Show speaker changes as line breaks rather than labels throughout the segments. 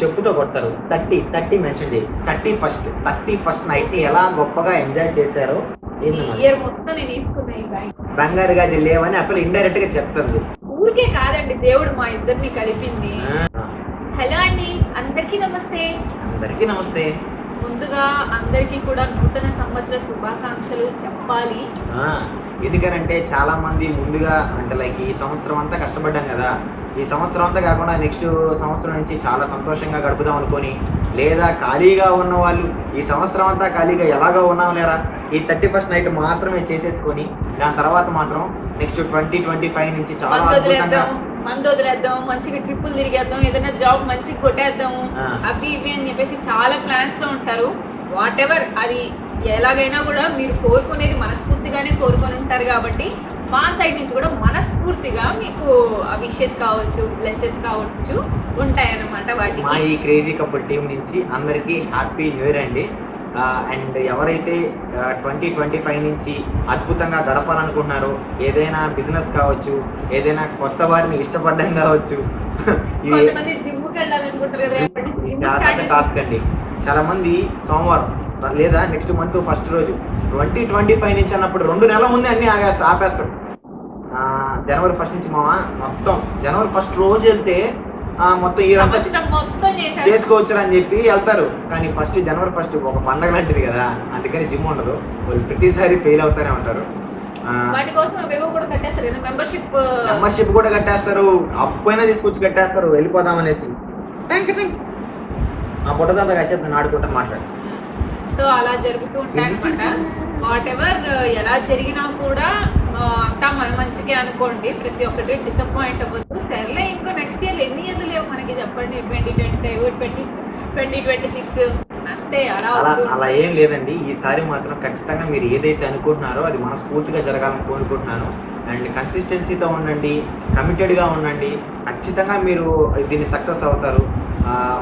చెప్పుతో కొడతారు. Thirty thirty mention చేయి. థర్టీ ఫస్ట్ థర్టీ ఫస్ట్ నైట్ని ఎలా గొప్పగా ఎంజాయ్ చేశారో బంగారు గారి లేవని అప్పుడు ఇండైరెక్ట్గా చెప్తుంది.
ఊరికే కాదండి దేవుడు మా ఇద్దరిని కలిపింది. హలో అండి అందరికీ నమస్తే.
అందరికీ నమస్తే.
ముందుగా అందరికీ కూడా నూతన సంవత్సర శుభాకాంక్షలు చెప్పాలి.
ఎందుకనంటే చాలా మంది ముందుగా అంటే లైక్ ఈ సంవత్సరం అంతా కష్టపడ్డాం కదా. ఈ సంవత్సరం అంతా కాకుండా నెక్స్ట్ సంవత్సరం నుంచి చాలా సంతోషంగా గడుపుదాం అనుకొని లేదా ఖాళీగా ఉన్న వాళ్ళు ఈ సంవత్సరం అంతా ఖాళీగా ఎలాగో ఉన్నాం లేరా ఈ థర్టీ ఫస్ట్ నైట్ మాత్రమే చేసేసుకొని దాని తర్వాత మాత్రం నెక్స్ట్ ట్వంటీ ట్వంటీ ఫైవ్ నుంచి చాలా అద్భుతంగా
వదిలేద్దాం మందు వదిలేద్దాం మంచిగా ట్రిప్పులు తిరిగేద్దాం ఏదైనా జాబ్ మంచిగా కొట్టేద్దాం
ఆ.
అవి ఇవి అని చెప్పేసి చాలా ప్లాన్స్లో ఉంటారు వాట్ ఎవర్ అది ఎలాగైనా కూడా మీరు కోరుకునేది మనస్ఫూర్తిగానే కోరుకొని ఉంటారు కాబట్టి మా సైడ్ నుంచి కూడా మనస్ఫూర్తిగా మీకు విషెస్ కావచ్చు బ్లెస్సెస్ కావచ్చు ఉంటాయన్నమాట
మా
వాటికి
ఈ క్రేజీ కపుల్ టీం నుంచి అందరికీ హ్యాపీ న్యూ ఇయర్ అండి. అండ్ ఎవరైతే ట్వంటీ ట్వంటీ ఫైవ్ నుంచి అద్భుతంగా గడపాలనుకుంటున్నారో ఏదైనా బిజినెస్ కావచ్చు ఏదైనా కొత్త వారిని ఇష్టపడడం కావచ్చు టాస్క్ అండి. చాలా మంది సోమవారం లేదా నెక్స్ట్ మంత్ ఫస్ట్ రోజు ట్వంటీ ట్వంటీ ఫైవ్ నుంచి అన్నప్పుడు రెండు నెలల ముందే అన్ని ఆగేస్తారు ఆపేస్తారు. ఆ, జనవరి ఫస్ట్ నుంచి మామ మొత్తం. జనవరి ఫస్ట్ రోజు వెళ్తే మొత్తం ఈ చేసుకోవచ్చు అని చెప్పి వెళ్తారు. కానీ ఫస్ట్ జనవరి ఫస్ట్ ఒక పండగ లాంటిది కదా. అందుకని జిమ్ ఉండదు. వాళ్ళు ప్రతిసారి ఫెయిల్ అవుతానే ఉంటారు.
వాటి కోసం కూడా కట్టేస్తారు మెంబర్షిప్
మెంబర్షిప్ కూడా కట్టేస్తారు. అప్పైనా తీసుకొచ్చి కట్టేస్తారు. వెళ్ళిపోదాం అనేసి. ఆ పొట్టదంతా కాసేపు నేను ఆడుకుంటాను మాట్లాడు.
సో అలా జరుగుతూ ఉంటాయి వాట్ ఎవర్ ఎలా జరిగినా కూడా అంతా మన మంచిగా అనుకోండి ప్రతి ఒక్కటి డిసప్పాయింట్ అవ్వద్దు. సర్లే ఇంకో నెక్స్ట్ ఇయర్ ఎన్ని ఇయర్లు లేవు మనకి చెప్పండి. Twenty twenty five twenty twenty twenty six అంతే అలా
అలా ఏం లేదండి. ఈసారి మాత్రం ఖచ్చితంగా మీరు ఏదైతే అనుకుంటున్నారో అది మనస్ఫూర్తిగా జరగాలని కోరుకుంటున్నాను. అండ్ కన్సిస్టెన్సీతో ఉండండి కమిటెడ్గా ఉండండి. ఖచ్చితంగా మీరు దీన్ని సక్సెస్ అవుతారు.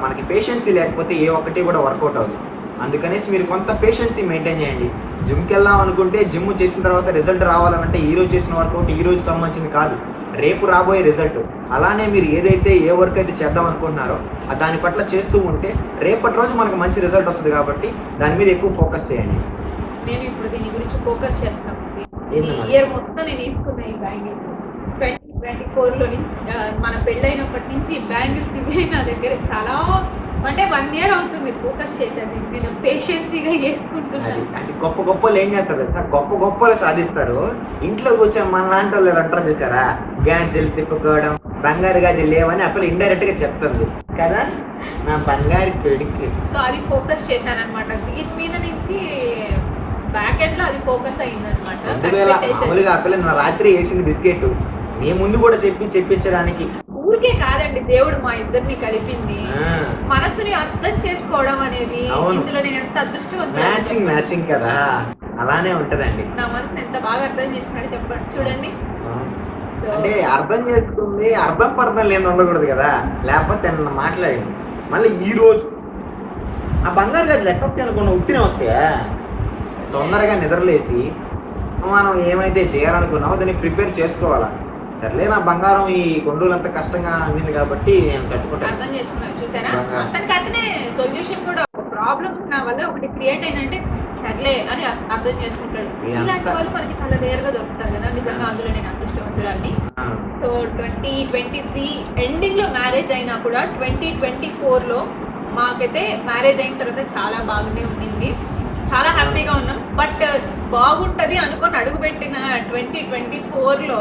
మనకి పేషెన్సీ లేకపోతే ఏ ఒక్కటి కూడా వర్కౌట్ అవ్వదు. అందుకనేసి మీరు కొంత పేషెన్సీ మెయింటైన్ చేయండి. జిమ్కి వెళ్దాం అనుకుంటే జిమ్ చేసిన తర్వాత రిజల్ట్ రావాలంటే ఈ రోజు చేసిన వర్కౌట్ ఈ రోజు సంబంధించింది కాదు. రేపు రాబోయే రిజల్ట్ అలానే మీరు ఏదైతే ఏ వర్క్ అయితే చేద్దాం అనుకుంటున్నారో దాని పట్ల చేస్తూ ఉంటే రేపటి రోజు మనకు మంచి రిజల్ట్ వస్తుంది కాబట్టి దాని మీద ఎక్కువ ఫోకస్ చేయండి.
నేను ఇప్పుడు దీని గురించి ఫోకస్ చేస్తాను? ఇయర్ మొత్తం నేను తీసుకున్న ఈ బ్యాంగిల్స్. ట్వంటీ ట్వంటీ ఫోర్లో మన పెళ్ళైనప్పటి నుంచి బ్యాంగిల్స్ ఇవే నా దగ్గర చాలా అంటే వన్ ఇయర్ అవుతుంది ఫోకస్ చేశాను నేను పేషెన్సీగా చేసుకుంటున్నాను
అది గొప్ప గొప్పలు ఏం చేస్తారు తెలుసా? గొప్ప గొప్పలు సాధిస్తారు. ఇంట్లో కూర్చొని మన లాంటి వాళ్ళు అంటారు చూసారా? గ్యాన్సిల్ తిప్పుకోవడం బంగారు గాజు లేవని అప్పుడు ఇండైరెక్ట్గా చెప్తుంది. కదా? నా బంగారు పెడికి.
సో అది ఫోకస్ చేశాను అనమాట దీని మీద నుంచి బ్యాక్ ఎండ్లో అది ఫోకస్ అయిందనమాట
మామూలుగా అక్కడ రాత్రి వేసింది బిస్కెట్ మీ ముందు కూడా చెప్పి చెప్పించడానికి.
ఊరికే కాదండి దేవుడు మా ఇద్దరిని కలిపింది. మనసుని అర్థం చేసుకోవడం అనేది. ఇందులో నేను ఎంత అదృష్టం
మ్యాచింగ్ మ్యాచింగ్ కదా. అలానే ఉంటదండి.
నా మనసుని ఎంత బాగా అర్థం చేసినాడు చెప్పండి. చూడండి.
అంటే అర్థం చేసుకుంది అర్థం పర్థం లేని ఉండకూడదు కదా. లేకపోతే నిన్న మాట్లాడింది. మళ్ళీ ఈ రోజు. ఆ బంగారు గది లెక్కస్ అనుకున్న ఉట్టినే వస్తాయా? తొందరగా నిద్రలేసి మనం ఏమైతే చేయాలనుకున్నామో దాన్ని ప్రిపేర్ చేసుకోవాలా? సర్లే నా బంగారం ఈ కొన్ని రోజులంతా కష్టంగా అందింది కాబట్టి నేను కట్టుకుంటాను.
అర్థం చేసుకున్నాను చూసారా. అతనికి అతనే సొల్యూషన్ కూడా ఒక ప్రాబ్లం నా వల్ల ఒకటి క్రియేట్ అయిందంటే సర్లే అని అర్థం చేసుకుంటాడు. ఇలాంటి వాళ్ళు మనకి చాలా రేర్గా దొరుకుతారు కదా నిజంగా అందులో నేను అదృష్టవంతురాన్ని సో ట్వంటీ ట్వంటీ త్రీ ఎండింగ్లో మ్యారేజ్ అయినా కూడా ట్వంటీ ట్వంటీ ఫోర్లో మాకైతే మ్యారేజ్ అయిన తర్వాత చాలా బాగానే ఉండింది. చాలా హ్యాపీగా ఉన్నాం. బట్ బాగుంటది అనుకొని అడుగుపెట్టిన ట్వంటీ ట్వంటీ ఫోర్లో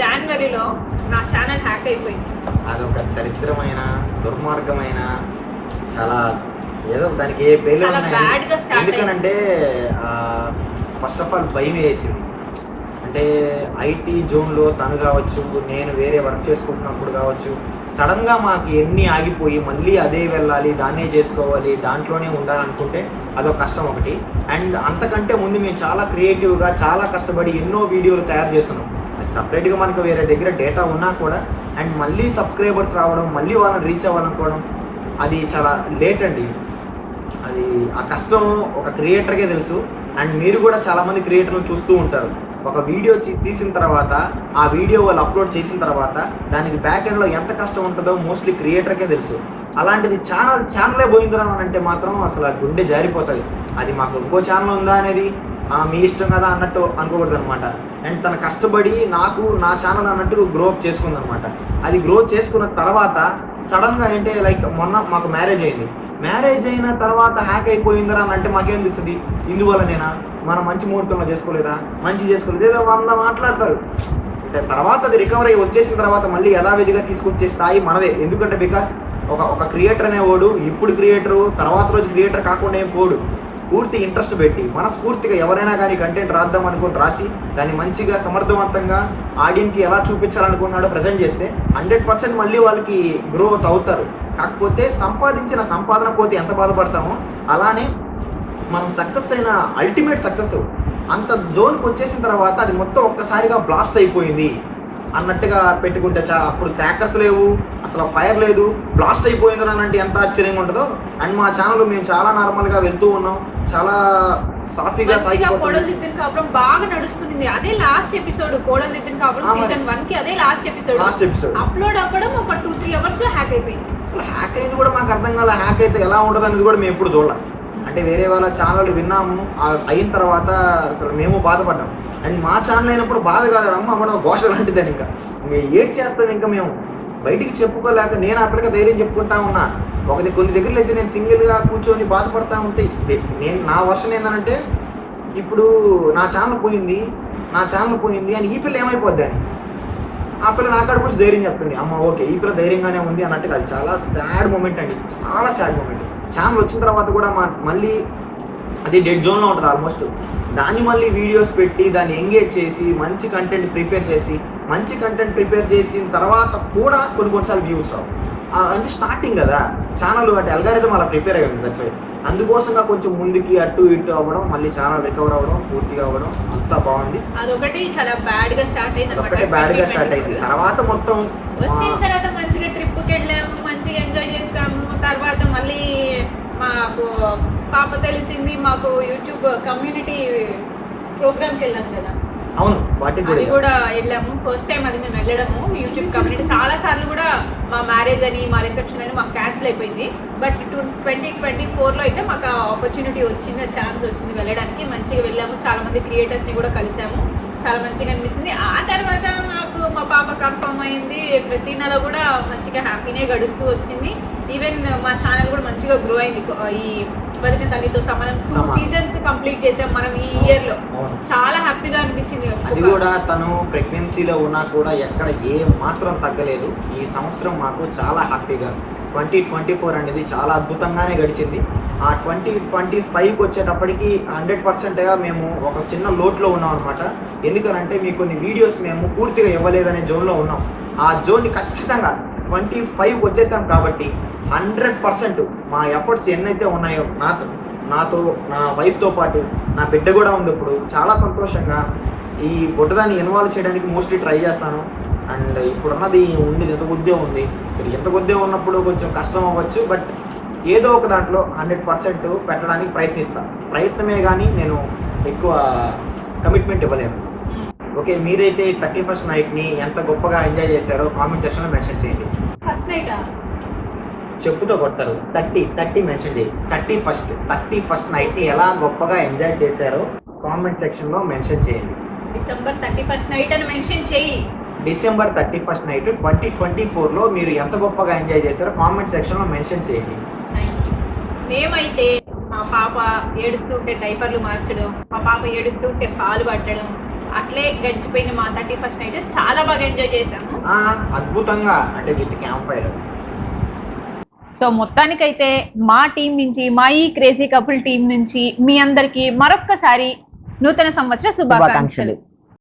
జనవరిలో నా ఛానల్ హ్యాక్ అయిపోయింది.
అదొక దరిద్రమైన దుర్మార్గమైన చాలా ఏదో దానికి ఏ పేర్లు
చాలా
ఉన్నాయి.
bad గా start
ఎందుకనంటే ఫస్ట్ ఆఫ్ ఆల్ భయం వేసింది. అంటే ఐటీ జోన్లో తను కావచ్చు నేను వేరే వర్క్ చేసుకుంటున్నప్పుడు కావచ్చు సడన్గా మాకు ఎన్ని ఆగిపోయి మళ్ళీ అదే వెళ్ళాలి దాన్నే చేసుకోవాలి దాంట్లోనే ఉండాలనుకుంటే అదొక కష్టం ఒకటి. అండ్ అంతకంటే ముందు మేము చాలా క్రియేటివ్గా చాలా కష్టపడి ఎన్నో వీడియోలు తయారు చేస్తున్నాం. సపరేట్గా మనకు వేరే దగ్గర డేటా ఉన్నా కూడా అండ్ మళ్ళీ సబ్స్క్రైబర్స్ రావడం మళ్ళీ వాళ్ళని రీచ్ అవ్వాలనుకోవడం అది చాలా లేట్ అండి. అది ఆ కష్టం ఒక క్రియేటర్కే తెలుసు. అండ్ మీరు కూడా చాలామంది క్రియేటర్లు చూస్తూ ఉంటారు. ఒక వీడియో తీసిన తర్వాత ఆ వీడియో వాళ్ళు అప్లోడ్ చేసిన తర్వాత దానికి బ్యాక్ ఎండ్లో ఎంత కష్టం ఉంటుందో మోస్ట్లీ క్రియేటర్కే తెలుసు. అలాంటిది ఛానల్ ఛానలే పోయిందని అంటే మాత్రం అసలు గుండె జారిపోతుంది. అది మాకు ఇంకో ఛానల్ ఉందా అనేది మీ ఇష్టం కదా అన్నట్టు అనుకోకూడదు అనమాట అండ్ తన కష్టపడి నాకు నా ఛానల్ అన్నట్టు గ్రో అప్ చేసుకుంది అనమాట అది గ్రో చేసుకున్న తర్వాత సడన్గా ఏంటి లైక్ మొన్న మాకు మ్యారేజ్ అయింది. మ్యారేజ్ అయిన తర్వాత హ్యాక్ అయిపోయిందిరా అని అంటే మాకేమనిపిస్తుంది ఇందువల్లనేనా? మనం మంచి ముహూర్తంలో చేసుకోలేదా? మంచి చేసుకోలేదు? ఏదో వంద మాట్లాడతారు. అంటే తర్వాత అది రికవర్ అయ్యి వచ్చేసిన తర్వాత మళ్ళీ యథావిధిగా తీసుకొచ్చే స్థాయి మనదే ఎందుకంటే బికాస్ ఒక ఒక క్రియేటర్ అనేవాడు ఇప్పుడు క్రియేటర్ తర్వాత రోజు క్రియేటర్ కాకుండా ఏం పోడు. పూర్తి ఇంట్రెస్ట్ పెట్టి మనస్ఫూర్తిగా ఎవరైనా కానీ కంటెంట్ రాద్దాం అనుకుని రాసి దాన్ని మంచిగా సమర్థవంతంగా ఆడియన్కి ఎలా చూపించాలనుకున్నాడో ప్రజెంట్ చేస్తే హండ్రెడ్ పర్సెంట్ మళ్ళీ వాళ్ళకి గ్రోత్ అవుతారు. కాకపోతే సంపాదించిన సంపాదన పోతే ఎంత బాధపడతామో అలానే మనం సక్సెస్ అయిన అల్టిమేట్ సక్సెస్ అంత జోన్కి వచ్చేసిన తర్వాత అది మొత్తం ఒక్కసారిగా బ్లాస్ట్ అయిపోయింది. అన్నట్టుగా పెట్టుకుంటే చా అప్పుడు క్రాకర్స్ లేవు అసలు ఫైర్ లేదు బ్లాస్ట్ అయిపోయింది అంటే ఎంత ఆశ్చర్యంగా ఉంటుందో. అండ్ మా ఛానల్ మేము చాలా నార్మల్గా వెళ్తూ ఉన్నాం. చాలా సాఫీగా సాగిపోతుంది.
బాగా నడుస్తుంది అదే లాస్ట్ ఎపిసోడ్ కోడలు దిద్దిన కాపురం. సీజన్ వన్కి అదే last episode
last episode
upload అవ్వడం ఒక టూ త్రీ అవర్స్లో హ్యాక్ అయిపోయింది.
అసలు హ్యాక్ అయింది కూడా మాకు అర్థం కాలే హ్యాక్ అయితే ఎలా ఉంటుంది అనేది కూడా మేము ఎప్పుడు చూడాలి. అంటే వేరే వాళ్ళ ఛానల్ విన్నాము. అయిన తర్వాత మేము బాధపడ్డాం. అండ్ మా ఛానల్ అయినప్పుడు బాధ కాదు. అమ్మ అవ్వడం ఘోష లాంటిదని ఇంకా. ఏడ్ చేస్తాం ఇంకా మేము. బయటికి చెప్పుకోలేక నేను అప్పటికే ధైర్యం చెప్పుకుంటా ఉన్నా. ఒక కొన్ని దగ్గరలో అయితే నేను సింగిల్గా కూర్చొని బాధపడతా ఉంటే నేను నా వర్షన్ ఏంటంటే ఇప్పుడు నా ఛానల్ పోయింది నా ఛానల్ పోయింది అని ఈ పిల్ల ఏమైపోద్ది అని. ఆ పిల్ల నా కాడ గురించి ధైర్యం చెప్తుంది. అమ్మ ఓకే ఈ పిల్ల ధైర్యంగానే ఉంది అన్నట్టు అది చాలా సాడ్ మూమెంట్ అండి. చాలా సాడ్ మూమెంట్ ఛానల్ వచ్చిన తర్వాత కూడా మా మళ్ళీ అది డెడ్ జోన్లో ఉంటుంది ఆల్మోస్ట్ దాన్ని మళ్ళీ వీడియోస్ పెట్టి దాన్ని ఎంగేజ్ చేసి మంచి కంటెంట్ ప్రిపేర్ చేసి మంచి కంటెంట్ ప్రిపేర్ చేసిన తర్వాత కూడా కొన్ని కొన్నిసార్లు వ్యూస్ రావు. అంటే స్టార్టింగ్ కదా ఛానల్ అంటే అల్గారిథం అలా ప్రిపేర్ అయ్యింది దట్స్ అందుకోసంగా కొంచెం ముందుకి అటు ఇటు అవ్వడం మళ్ళీ ఛానల్ రికవర్ అవ్వడం పూర్తిగా అవ్వడం అంతా బాగుంది.
అదొకటి చాలా బ్యాడ్గా స్టార్ట్ అయింది
ఒకటే బ్యాడ్గా స్టార్ట్ అయింది. తర్వాత మొత్తం
వచ్చిన తర్వాత మంచిగా ట్రిప్కి వెళ్ళాము మంచిగా ఎంజాయ్ చేసాము. తర్వాత మళ్ళీ మాకు పాప తెలిసింది మాకు యూట్యూబ్ కమ్యూనిటీ ప్రోగ్రామ్కి వెళ్ళాం కదా.
అవును వాటికి కూడా
అది కూడా వెళ్ళాము. ఫస్ట్ టైం అది మేము వెళ్ళడము. యూట్యూబ్ కమ్యూనిటీ చాలా సార్లు కూడా మా మ్యారేజ్ అని మా రిసెప్షన్ అని మాకు క్యాన్సిల్ అయిపోయింది. బట్ టూ ట్వంటీ ట్వంటీ ఫోర్లో అయితే మాకు ఆపర్చునిటీ వచ్చింది ఛాన్స్ వచ్చింది వెళ్ళడానికి. మంచిగా వెళ్ళాము. చాలా మంది క్రియేటర్స్ని కూడా కలిసాము. చాలా మంచిగా అనిపించింది. ఆ తర్వాత మాకు మా పాప కన్ఫర్మ్ అయింది. ప్రతి నెల కూడా మంచిగా హ్యాపీనే గడుస్తూ వచ్చింది. ఈవెన్ మా ఛానల్ కూడా మంచిగా గ్రో అయింది. ఈ వదిన తల్లితో సమానం. టూ. సీజన్స్ కంప్లీట్ చేసాం మనం ఈ
ఇయర్లో.
చాలా హ్యాపీగా అనిపించింది
అది కూడా తను ప్రెగ్నెన్సీలో ఉన్నా కూడా ఎక్కడ ఏ మాత్రం తగ్గలేదు. ఈ సంవత్సరం మాకు చాలా హ్యాపీగా ట్వంటీ ట్వంటీ ఫోర్ అనేది చాలా అద్భుతంగానే గడిచింది. ఆ ట్వంటీ ట్వంటీ ఫైవ్కి వచ్చేటప్పటికి హండ్రెడ్ పర్సెంట్గా మేము ఒక చిన్న లోట్లో ఉన్నాం అనమాట ఎందుకనంటే మీకు కొన్ని వీడియోస్ మేము పూర్తిగా ఇవ్వలేదనే జోన్లో ఉన్నాం. ఆ జోన్ని ఖచ్చితంగా ట్వంటీ ఫైవ్కి వచ్చేసాం కాబట్టి హండ్రెడ్ పర్సెంట్ మా ఎఫర్ట్స్ ఎన్నైతే ఉన్నాయో నాతో నాతో నా వైఫ్తో పాటు నా బిడ్డ కూడా ఉంది ఇప్పుడు చాలా సంతోషంగా ఈ బుట్టదాన్ని ఇన్వాల్వ్ చేయడానికి మోస్ట్లీ ట్రై చేస్తాను. అండ్ ఇప్పుడున్నది ఉంది ఎంత కొద్దే ఉంది. ఎంత కొద్దే ఉన్నప్పుడు కొంచెం కష్టం అవ్వచ్చు బట్ ఏదో ఒక దాంట్లో హండ్రెడ్ పర్సెంట్ పెట్టడానికి ప్రయత్నిస్తాను ప్రయత్నమే కానీ నేను ఎక్కువ కమిట్మెంట్ ఇవ్వలేను. ఓకే మీరైతే థర్టీ ఫస్ట్ నైట్ని ఎంత గొప్పగా ఎంజాయ్ చేశారో కామెంట్ సెక్షన్లో మెన్షన్ చేయండి. చెప్పుతో కొడతారు. థర్టీ థర్టీ మెన్షన్ చేయి. థర్టీ ఫస్ట్ థర్టీ ఫస్ట్ నైట్ని ఎలా గొప్పగా ఎంజాయ్ చేశారో కామెంట్ సెక్షన్లో మెన్షన్ చేయండి.
డిసెంబర్ థర్టీ ఫస్ట్ నైట్ అని మెన్షన్ చెయ్యి
December thirty first night twenty twenty ఫోర్లో మీరు ఎంత గొప్పగా ఎంజాయ్ చేశారో కామెంట్ సెక్షన్లో మెన్షన్ చేయండి.
మేమైతే మా పాప ఏడుస్తుంటే డైపర్లు మార్చడం మా పాప ఏడుస్తుంటే పాలు పట్టడం అట్లే గడిచిపోయిన మా థర్టీ ఫస్ట్ నైట్. చాలా బాగా ఎంజాయ్ చేసాము
ఆ, అద్భుతంగా అంటే విత్ క్యాంప్ ఫైర్.
సో మొత్తానికైతే మా టీం నుంచి మా ఈ క్రేజీ కపుల్ టీం నుంచి మీ అందరికి మరొక్కసారి నూతన సంవత్సర శుభాకాంక్షలు.